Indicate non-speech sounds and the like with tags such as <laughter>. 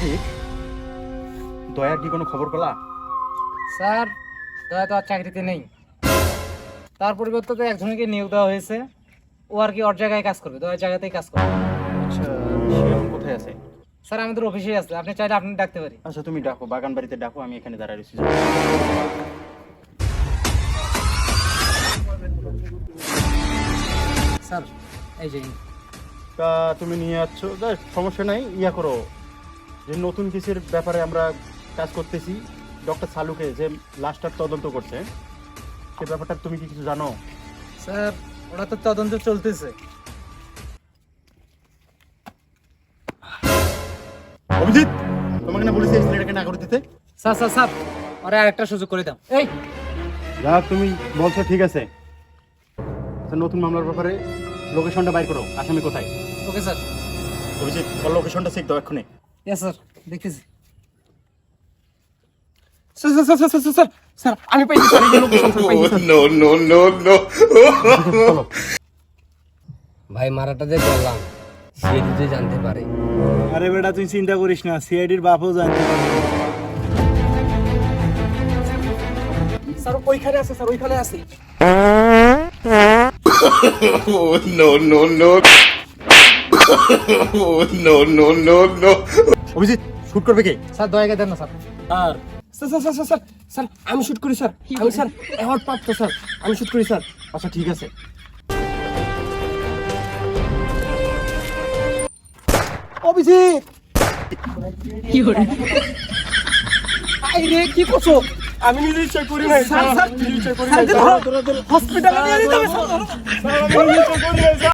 অভিজিৎ দয়ার কি কোনো খবর পেলা? স্যার দয়া তো আর চাকরিতে নেই। তার পরিবর্তে তো একজনকে নিয়োগ দেওয়া হয়েছে। ও আর কি ওর জায়গায় কাজ করবে দয়ার জায়গাতেই কাজ করবে। আচ্ছা কোথায় আছে? স্যার আমাদের অফিসে আছে। আপনি চাইলে আপনি ডাকতে পারি। আচ্ছা তুমি ডাকো বাগান বাড়িতে ডাকো আমি এখানে দাঁড়ায় রয়েছি। স্যার এই যে। তা তুমি নিয়ে যাচ্ছ সমস্যা নাই ইয়া করো। যে নতুন কেসের ব্যাপারে আমরা কাজ করতেছি ডক্টর সালুকে যে লাস্টার তদন্ত করছে সে ব্যাপারটা তুমি কি কিছু জানো? স্যার ওরা তো তদন্ত চলতেছে। অভিজিৎ তোমাকে না বলেছি এই ছেলেটাকে না করে দিতে? স্যার স্যার স্যার আরে আরেকটা সুযোগ করে দাও। এই! যা তুমি বলছো ঠিক আছে। নতুন মামলার ব্যাপারে লোকেশনটা বাইর করো আসামি কোথায়? Okay sir. অভিজিৎ লোকেশনটা শিখ দাও এক্ষুনি। স্যার দেখতেছি sir sir sir sir sir sir আমি পাইছি স্যার এই লোকেশন স্যার পাইছি sir. no, no, no, no. ভাই মারাটা যে বললাম সে যদি জানতে পারে। আরে বেটা তুই চিন্তা করিস না সিআইডির বাপও জানতে পারবে স্যার ওইখানে আছে স্যার ওইখানে আছে। <laughs> Oh, no, no, no, no, no, no. Abhijit shoot করবে কে? স্যার দয়াকে দেন না sir. Sir sir sir sir sir sir আমি শুট করি স্যার। আমি স্যার অ্যাওয়ার্ড প্রাপ্ত স্যার। আমি শুট করি স্যার। আচ্ছা ঠিক আছে। অভিজিৎ! আই রে কি করছ? আমি নিজে ইচ্ছা করি নাই স্যার। স্যার নিজে ইচ্ছা করি নাই হসপিটালে নিয়ে যেতে হবে স্যার।